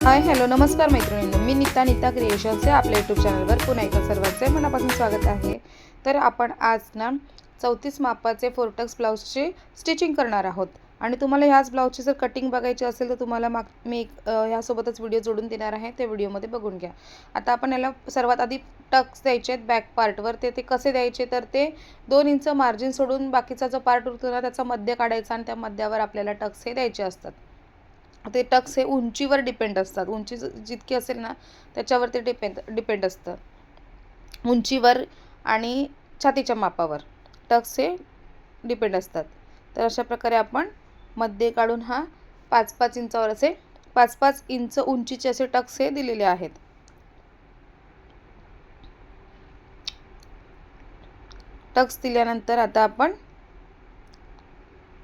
Hi hello नमस्कार मैत्रिणींनो. मी नीता नीता क्रिएशनचे आपल्या यूट्यूब चॅनलवर पुन्हा एकदा सर्वांचे मनापासून स्वागत आहे. तर आपण आज ना चौतीस मापाचे फोरटक्स ब्लाऊजचे स्टिचिंग करणार आहोत. आणि तुम्हाला ह्याच ब्लाऊजची जर कटिंग बघायची असेल तर तुम्हाला माग मी एक ह्यासोबतच व्हिडिओ जोडून देणार आहे. ते व्हिडिओमध्ये बघून घ्या. आता आपण याला सर्वात आधी टक्स द्यायचे आहेत बॅक पार्टवर ते ते कसे द्यायचे? तर ते दोन इंच मार्जिन सोडून बाकीचा जो पार्ट उरतो ना त्याचा मध्य काढायचा आणि त्या मध्यावर आपल्याला टक्स हे द्यायचे असतात. ते टक्स हे उंचीवर डिपेंड असतात. उंची जितकी असेल ना त्याच्यावरती डिपेंड डिपेंड असतं. उंचीवर आणि छातीच्या मापावर टक्स हे डिपेंड असतात. तर अशा प्रकारे आपण मध्ये काढून हा पाच पाच इंचावर असे पाच पाच इंच उंचीचे असे टक्स हे दिलेले आहेत. टक्स दिल्यानंतर आता आपण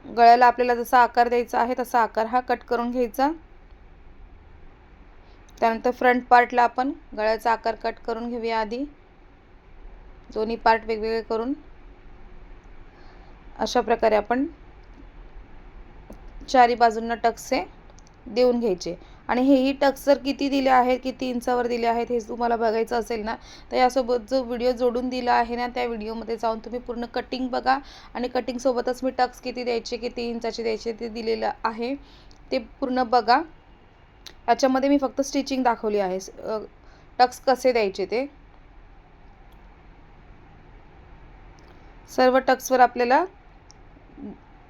गळ्याला आपल्याला जसा आकार द्यायचा आहे तसा आकार हा कट करून घ्यायचा. त्यानंतर फ्रंट पार्टला आपण गळ्याचा आकार कट करून घेऊया आधी. दोन्ही पार्ट वेगवेगळे करून. अशा प्रकारे आपण चारी बाजूंना टक्से देऊन घ्यायचे. आणि हेही टक्स जर किती दिले आहेत किती इंचावर दिले आहेत हे तुम्हाला बघायचं असेल ना तर यासोबत जो व्हिडिओ जोडून दिला आहे ना त्या व्हिडिओमध्ये जाऊन तुम्ही पूर्ण कटिंग बघा आणि कटिंगसोबतच मी टक्स किती द्यायचे किती इंचाचे द्यायचे ते दिलेलं आहे ते पूर्ण बघा. याच्यामध्ये मी फक्त स्टिचिंग दाखवली आहे. टक्स कसे द्यायचे ते? सर्व टक्सवर आपल्याला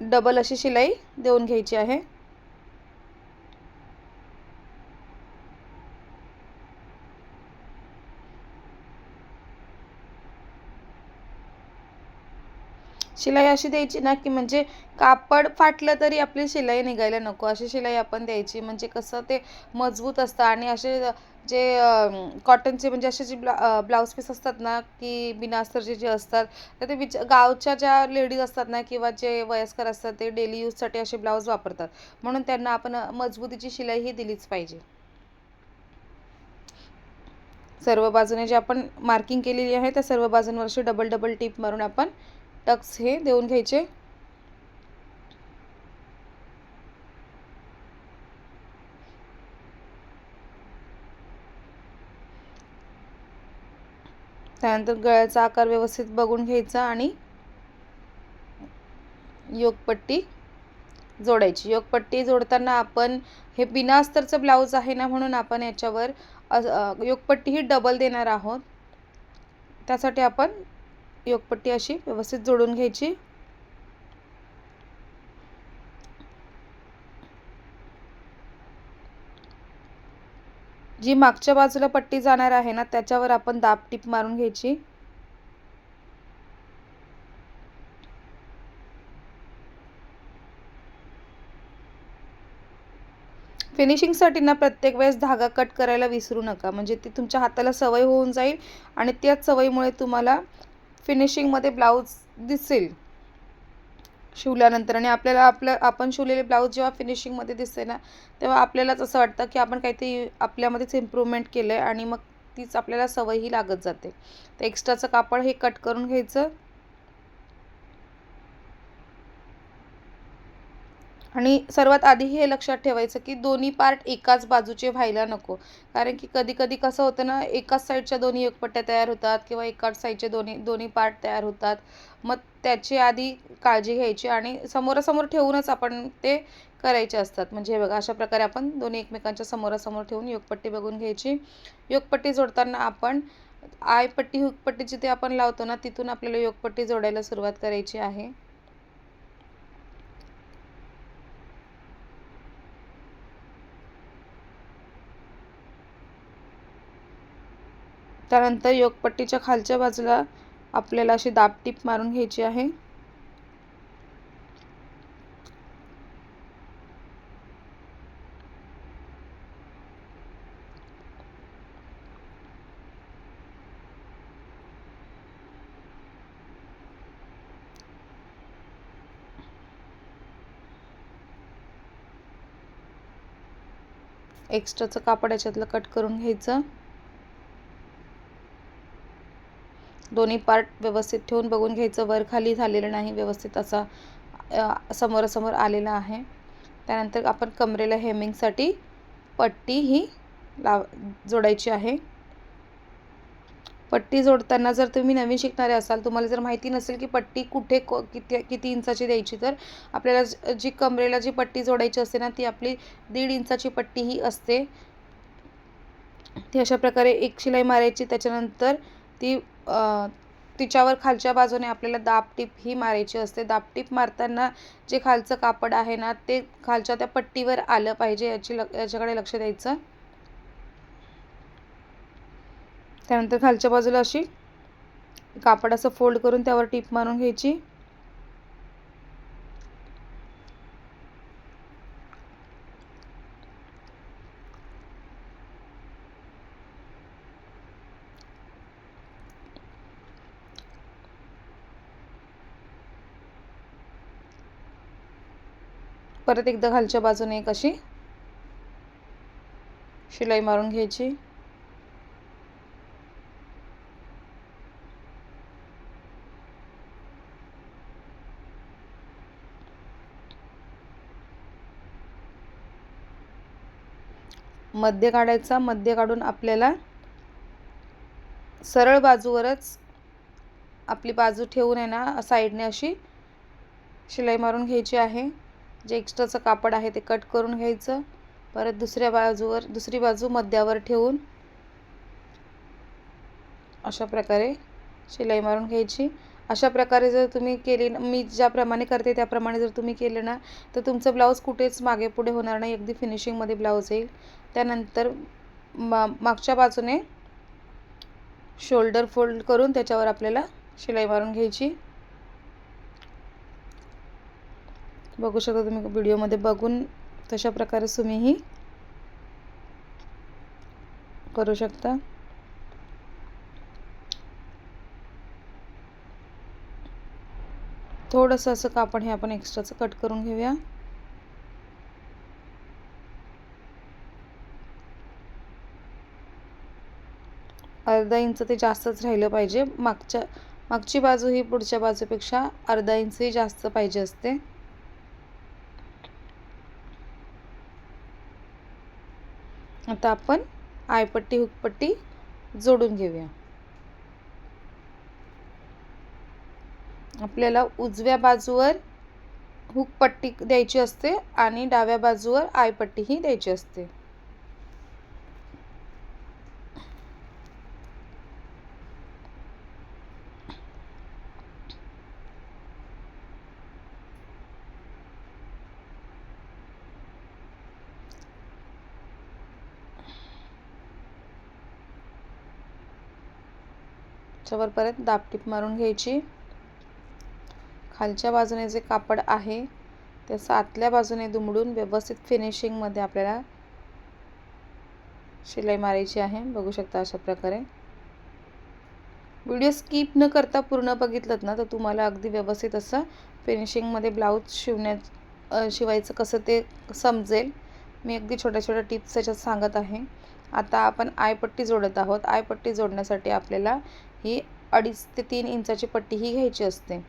डबल अशी शिलाई देऊन घ्यायची आहे. शिलाई अशी द्यायची ना की म्हणजे कापड फाटलं तरी आपली शिलाई निघायला नको. अशी शिलाई आपण द्यायची. म्हणजे कसं ते मजबूत असतं आणि असे जे कॉटनचे म्हणजे असे जे ब्ला ब्लाऊज पीस असतात ना की बिनास्तरचे जे असतात तर ते विच गावच्या ज्या लेडीज असतात ना किंवा जे वयस्कर असतात ते डेली यूजसाठी असे ब्लाऊज वापरतात. म्हणून त्यांना आपण मजबूतीची शिलाई ही दिलीच पाहिजे. सर्व बाजूने जे आपण मार्किंग केलेली आहे त्या सर्व बाजूंवर अशी डबल डबल टीप मारून आपण टक्स हे देऊन घ्यायचे. त्यानंतर गळ्याचा आकार व्यवस्थित बघून घ्यायचा आणि योगपट्टी जोडायची. योगपट्टी जोडताना आपण हे बिना अस्तरचं ब्लाऊज आहे ना म्हणून आपण याच्यावर योगपट्टी ही डबल देणार आहोत. त्यासाठी आपण योगपट्टी अशी व्यवस्थित जोडून घ्यायची. जी मागच्या बाजूला पट्टी जाणार आहे ना त्याच्यावर आपण दाब टीप मारून घ्यायची. फिनिशिंगसाठी ना प्रत्येक वेळेस धागा कट करायला विसरू नका. म्हणजे ती तुमच्या हाताला सवय होऊन जाईल आणि त्याच सवयीमुळे तुम्हाला फिनिशिंगमध्ये ब्लाऊज दिसेल. शिवल्यानंतर आणि आपल्याला आपलं आपण शिवलेले ब्लाऊज जेव्हा फिनिशिंगमध्ये दिसते ना तेव्हा आपल्यालाच असं वाटतं की आपण काहीतरी आपल्यामध्येच इम्प्रूव्हमेंट केलं आहे आणि मग तीच आपल्याला सवयही लागत जाते. तर एक्स्ट्राचं कापड हे कट करून घ्यायचं. आणि सर्वात आधी हे लक्षात ठेवायचं की दोन्ही पार्ट एकाच बाजूचे व्हायला नको. कारण की कधी कधी कसं होतं ना एकाच साईडच्या दोन्ही एकपट्ट्या तयार होतात किंवा एकाच साईडचे दोन्ही दोन्ही पार्ट तयार होतात. मग त्याची आधी काळजी घ्यायची आणि समोरासमोर ठेवूनच आपण ते करायचे असतात. म्हणजे हे बघा अशा प्रकारे आपण दोन्ही एकमेकांच्या समोरासमोर ठेवून योगपट्टी बघून घ्यायची. योगपट्टी जोडताना आपण आयपट्टी हुकपट्टी जिथे आपण लावतो ना तिथून आपल्याला योगपट्टी जोडायला सुरुवात करायची आहे. त्यानंतर योगपट्टीच्या खालच्या बाजूला आपल्याला अशी दाबटीप मारून घ्यायची आहे. एक्स्ट्राचं कापड याच्यातलं कट करून घ्यायचं. दोन्ही पार्ट व्यवस्थित ठेवून बघून घ्यायचं. वर खाली झालेलं नाही व्यवस्थित असा समोरासमोर आलेला आहे. त्यानंतर आपण कमरेला हेमिंगसाठी पट्टी ही लाव जोडायची आहे. पट्टी जोडताना जर तुम्ही नवीन शिकणारे असाल तुम्हाला जर माहिती नसेल की पट्टी कुठे को किती किती इंचाची द्यायची तर आपल्याला जी कमरेला जी पट्टी जोडायची असते ना ती आपली दीड इंचाची पट्टी ही असते. ती अशा प्रकारे एक शिलाई मारायची. त्याच्यानंतर ती तिच्यावर खालच्या बाजूने आपल्याला दाबटीप ही मारायची असते. दाबटीप मारताना जे खालचं कापड आहे ना ते खालच्या त्या पट्टीवर आलं पाहिजे याची ल याच्याकडे लक्ष द्यायचं. त्यानंतर खालच्या बाजूला अशी कापड असं फोल्ड करून त्यावर टीप मारून घ्यायची. परत एकदा खालच्या बाजूने एक अशी शिलाई मारून घ्यायची. मध्य काढायचा. मध्य काढून आपल्याला सरळ बाजूवरच आपली बाजू ठेवून आहे ना साईडने अशी शिलाई मारून घ्यायची आहे. जे एक्स्ट्राचं कापड आहे ते कट करून घ्यायचं. परत दुसऱ्या बाजूवर दुसरी बाजू मध्यावर ठेवून अशा प्रकारे शिलाई मारून घ्यायची. अशा प्रकारे जर तुम्ही केली मी ज्याप्रमाणे करते त्याप्रमाणे जर तुम्ही केलं ना तर तुमचं ब्लाऊज कुठेच मागे पुढे होणार नाही. अगदी फिनिशिंगमध्ये ब्लाऊज येईल. त्यानंतर मा मागच्या बाजूने शोल्डर फोल्ड करून त्याच्यावर आपल्याला शिलाई मारून घ्यायची. बघू शकता तुम्ही व्हिडिओमध्ये बघून तशा प्रकारे तुम्हीही करू शकता. थोडंसं असं कापड हे आपण एक्स्ट्राचं कट करून घेऊया. अर्धा इंच ते जास्तच राहिलं पाहिजे. मागच्या मागची बाजू ही पुढच्या बाजूपेक्षा अर्धा इंचही जास्त पाहिजे असते. आता आपण आयपट्टी हुकपट्टी जोडून घेऊया. आपल्याला उजव्या बाजूवर हुकपट्टी द्यायची असते आणि डाव्या बाजूवर आयपट्टीही द्यायची असते. त्याच्यावर परत दाबटीप मारून घ्यायची. खालच्या बाजूने जे कापड आहे ते आतल्या बाजूने दुमडून व्यवस्थित फिनिशिंगमध्ये आपल्याला शिलाई मारायची आहे. बघू शकता अशा प्रकारे. व्हिडिओ स्किप न करता पूर्ण बघितलं ना तर तुम्हाला अगदी व्यवस्थित असं फिनिशिंगमध्ये ब्लाऊज शिवण्या शिवायचं कसं ते समजेल. मी अगदी छोट्या छोट्या टिप्स त्याच्यात सांगत आहे. आता आपण आयपट्टी जोडत आहोत. आयपट्टी जोडण्यासाठी आपल्याला ही अडीच ते तीन इंचाची पट्टी ही घ्यायची असते.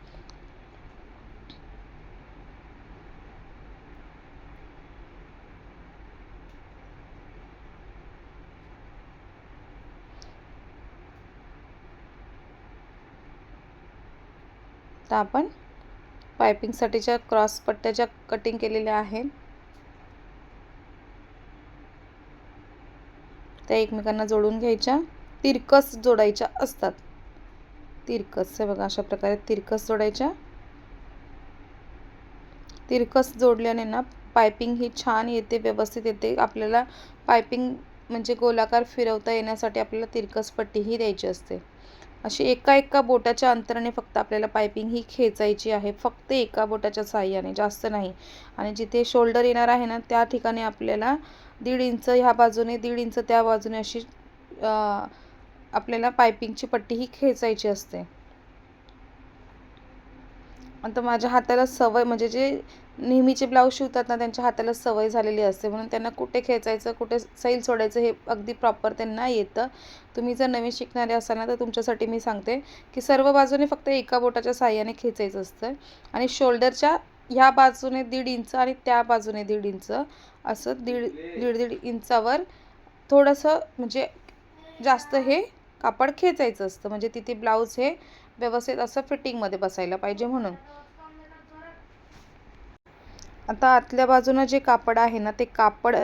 तर आपण पायपिंगसाठीच्या क्रॉस पट्ट्या ज्या कटिंग केलेल्या आहेत. त्या एकमेकांना जोडून घ्यायच्या. तिरकस जोडायच्या असतात. तिरकस. हे बघा अशा प्रकारे तिरकस जोडायच्या. तिरकस जोडल्याने ना पायपिंग ही छान येते व्यवस्थित येते. आपल्याला पायपिंग म्हणजे गोलाकार फिरवता येण्यासाठी आपल्याला तिरकस पट्टी ही द्यायची असते. अशी एका एका बोटाच्या अंतराने फक्त आपल्याला पायपिंग ही खेचायची आहे. फक्त एका बोटाच्या साह्याने जास्त नाही. आणि जिथे शोल्डर येणार आहे ना त्या ठिकाणी आपल्याला दीड इंच ह्या बाजूने दीड इंच त्या बाजूने अशी आपल्याला पायपिंगची पट्टी ही खेचायची असते. आता माझ्या हाताला सवय म्हणजे जे नेहमीचे ब्लाऊज शिवतात ना त्यांच्या हाताला सवय झालेली असते. म्हणून त्यांना कुठे खेचायचं कुठे सैल सोडायचं हे अगदी प्रॉपर त्यांना येतं. तुम्ही जर नवीन शिकणारे असाल ना तर तुमच्यासाठी मी सांगते की सर्व बाजूने फक्त एका बोटाच्या साह्याने खेचायचं असतं. आणि शोल्डरच्या ह्या बाजूने दीड इंच आणि त्या बाजूने दीड इंच असं दीड दीड दीड इंचावर थोडंसं म्हणजे जास्त हे कापड खेचायचं असतं. म्हणजे तिथे ब्लाऊज हे व्यवस्थित असं फिटिंगमध्ये बसायला पाहिजे म्हणून. आता आतल्या बाजूनं जे कापड आहे ना ते कापड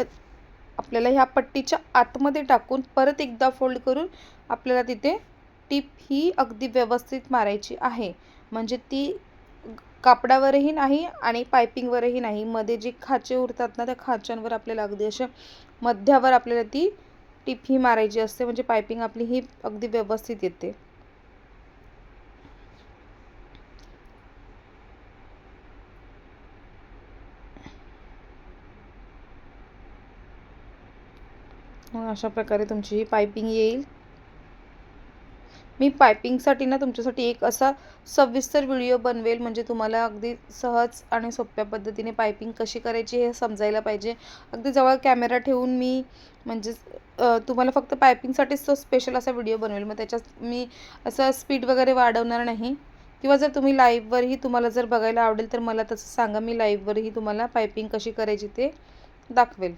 आपल्याला ह्या पट्टीच्या आतमध्ये टाकून परत एकदा फोल्ड करून आपल्याला तिथे टीप ही अगदी व्यवस्थित मारायची आहे. म्हणजे ती कापडावरही नाही आणि पायपिंगवरही नाही. मध्ये जे खाचे उरतात ना त्या खाच्यांवर आपल्याला अगदी अशा मध्यावर आपल्याला ती टिप ही मारायची असते म्हणजे पायपिंग आपली ही अगदी व्यवस्थित येते. अशा प्रकारे तुमची ही पायपिंग येईल. मी पायपिंगसाठी ना तुमच्यासाठी एक असा सविस्तर व्हिडिओ बनवेल म्हणजे तुम्हाला अगदी सहज आणि सोप्या पद्धतीने पायपिंग कशी करायची हे समजायला पाहिजे. अगदी जवळ कॅमेरा ठेवून मी म्हणजे तुम्हाला फक्त पायपिंगसाठीच तो स्पेशल असा व्हिडिओ बनवेल. मग त्याच्यात मी असं स्पीड वगैरे वाढवणार नाही. किंवा जर तुम्ही लाईव्हवरही तुम्हाला जर बघायला आवडेल तर मला तसं सांगा. मी लाईव्हवरही तुम्हाला पायपिंग कशी करायची ते दाखवेल.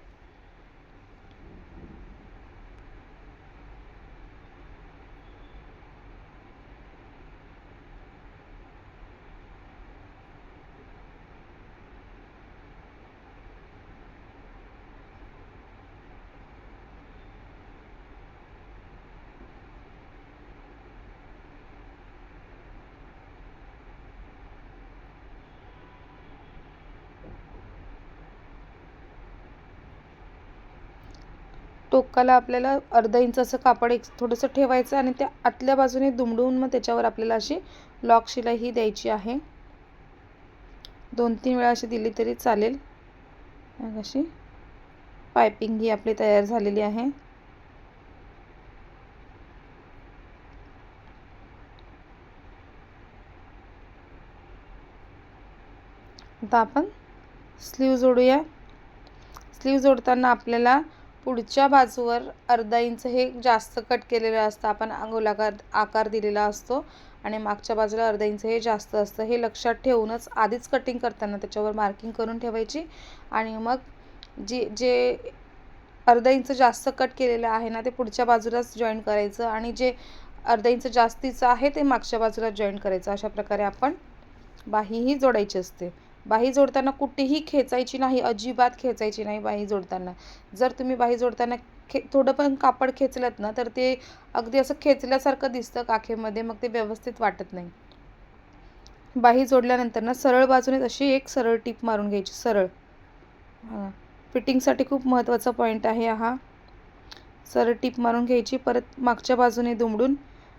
टोकाला आपल्याला अर्धा इंच असं कापड एक थोडंसं ठेवायचं आणि त्या आतल्या बाजूने दुमडून मग त्याच्यावर आपल्याला अशी लॉक शिलाई ही द्यायची आहे. दोन तीन वेळा अशी दिली तरी चालेल. अशी पायपिंग ही आपली तयार झालेली आहे. आता आपण स्लीव जोडूया. स्लीव जोडताना आपल्याला पुढच्या बाजूवर अर्धा इंच हे जास्त कट केलेलं असतं. आपण गोलाकार आकार दिलेला असतो आणि मागच्या बाजूला अर्धा इंच हे जास्त असतं. हे लक्षात ठेवूनच आधीच कटिंग करताना त्याच्यावर मार्किंग करून ठेवायची. आणि मग जे जे अर्धा इंच जास्त कट केलेलं आहे ना ते पुढच्या बाजूलाच जॉईन करायचं आणि जे अर्धा इंच जास्तीचं आहे ते मागच्या बाजूला जॉईन करायचं. अशा प्रकारे आपण बाहीही जोडायची असते. बाही जोडताना कुठेही खेचायची नाही अजिबात खेचायची नाही बाही जोडताना. जर तुम्ही बाही जोडताना खे थोडं पण कापड खेचलत ना तर ते अगदी असं खेचल्यासारखं दिसतं काखेमध्ये मग ते व्यवस्थित वाटत नाही. बाही जोडल्यानंतर ना सरळ बाजूने अशी एक सरळ टीप मारून घ्यायची सरळ. हां फिटिंगसाठी खूप महत्त्वाचा पॉईंट आहे हा. सरळ टीप मारून घ्यायची परत मागच्या बाजूने दुमडून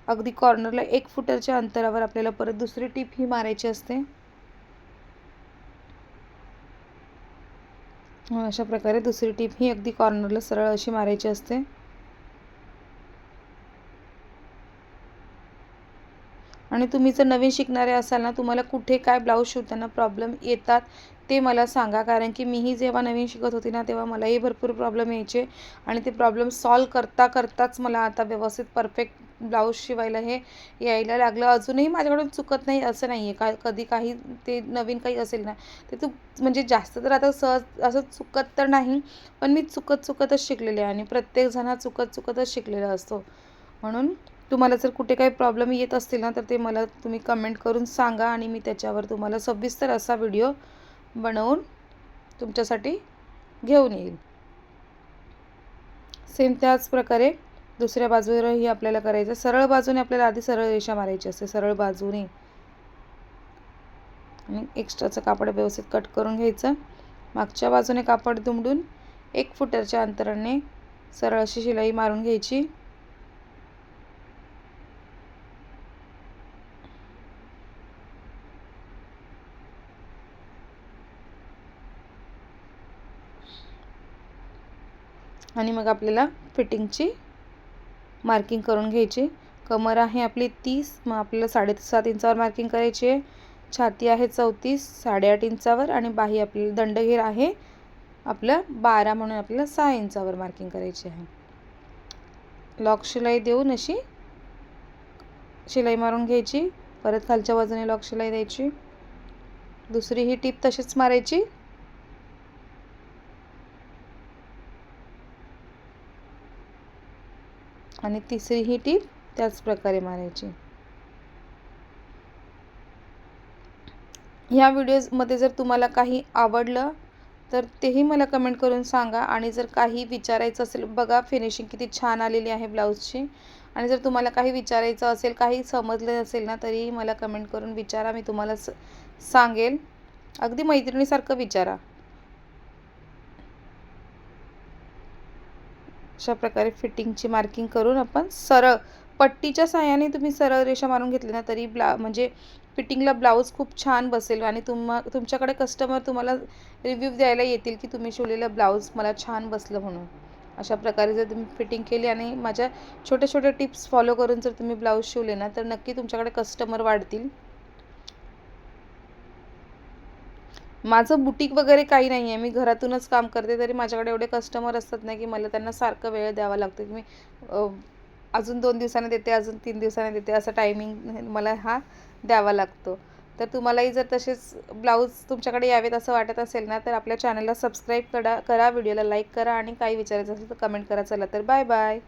अगदी कॉर्नरला एक फुटाच्या अंतरावर आपल्याला परत दुसरी टीप ही मारायची असते. अशा प्रकारे दुसरी टीप ही अगदी कॉर्नरला सरळ अशी मारायची असते. आणि तुम्ही जर नवीन शिकणारे असाल ना तुम्हाला कुठे काय ब्लाऊज शिवताना प्रॉब्लेम येतात ते मला सांगा. कारण की मीही जेव्हा नवीन शिकत होती ना तेव्हा मलाही भरपूर प्रॉब्लेम यायचे. आणि ते प्रॉब्लेम सॉल्व करता करताच मला आता व्यवस्थित परफेक्ट ब्लाऊज शिवायला हे यायला लागलं. अजूनही माझ्याकडून चुकत नाही असं नाही आहे का कधी काही ते नवीन काही असेल ना ते तू म्हणजे जास्त तर आता सहज असं चुकत तर नाही पण मी चुकत चुकतच शिकलेले आहे. आणि प्रत्येकजण हा चुकत चुकतच शिकलेला असतो. म्हणून तुम्हाला जर कुठे काही प्रॉब्लेम येत असतील ना तर ते मला तुम्ही कमेंट करून सांगा आणि मी त्याच्यावर तुम्हाला सविस्तर असा व्हिडिओ बनवून तुमच्यासाठी घेऊन येईल. सेम त्याच प्रकारे दुसऱ्या बाजूवरही आपल्याला करायचं सरळ बाजूने आपल्याला आधी सरळ रेषा मारायची असते. सरळ बाजूने. आणि एक्स्ट्राचं कापड व्यवस्थित कट करून घ्यायचं. मागच्या बाजूने कापड दुमडून एक फुटरच्या अंतराने सरळ अशी शिलाई मारून घ्यायची. आणि मग आपल्याला फिटिंगची मार्किंग करून घ्यायची. कमर आहे आपली तीस मग आपल्याला साडेसात इंचावर मार्किंग करायची आहे. छाती आहे चौतीस साडेआठ इंचावर आणि बाही आपल्याला दंडघेर आहे आपलं बारा म्हणून आपल्याला सहा इंचावर मार्किंग करायची आहे. लॉक शिलाई देऊन अशी शिलाई मारून घ्यायची. परत खालच्या बाजूने लॉक शिलाई द्यायची. दुसरी ही टीप तशीच मारायची. आणि तिसरी ही टीप त्याच प्रकारे मारायची. ह्या व्हिडिओजमध्ये जर तुम्हाला काही आवडलं तर तेही मला कमेंट करून सांगा आणि जर काही विचारायचं असेल बघा फिनिशिंग किती छान आलेली आहे ब्लाऊजची. आणि जर तुम्हाला काही विचारायचं असेल काही समजलं नसेल ना तरीही मला कमेंट करून विचारा मी तुम्हाला स सांगेल. अगदी मैत्रिणीसारखं विचारा. अशा प्रकारे फिटिंगची मार्किंग करून आपण सरळ पट्टीच्या साह्याने तुम्ही सरळ रेषा मारून घेतली ना तरी ब्ला म्हणजे फिटिंगला ब्लाऊज खूप छान बसेल आणि तुम्हा तुमच्याकडे कस्टमर तुम्हाला रिव्ह्यू द्यायला येतील की तुम्ही शिवलेलं ब्लाऊज मला छान बसलं म्हणून. अशा प्रकारे जर तुम्ही फिटिंग केली आणि माझ्या छोट्या छोट्या टिप्स फॉलो करून जर तुम्ही ब्लाऊज शिवले ना तर नक्की तुमच्याकडे कस्टमर वाढतील. माझं बुटीक वगैरे काही नाही आहे मी घरातूनच काम करते तरी माझ्याकडे एवढे कस्टमर असतात ना की मला त्यांना सारखं वेळ द्यावा लागतो की मी अजून दोन दिवसाने देते अजून तीन दिवसाने देते असं टायमिंग मला हा द्यावा लागतो. तर तुम्हालाही जर तसेच ब्लाऊज तुमच्याकडे यावेत असं वाटत असेल ना तर आपल्या चॅनलला सबस्क्राईब करा करा व्हिडिओला लाईक करा आणि काही विचारायचं असेल तर कमेंट करा. चला तर बाय बाय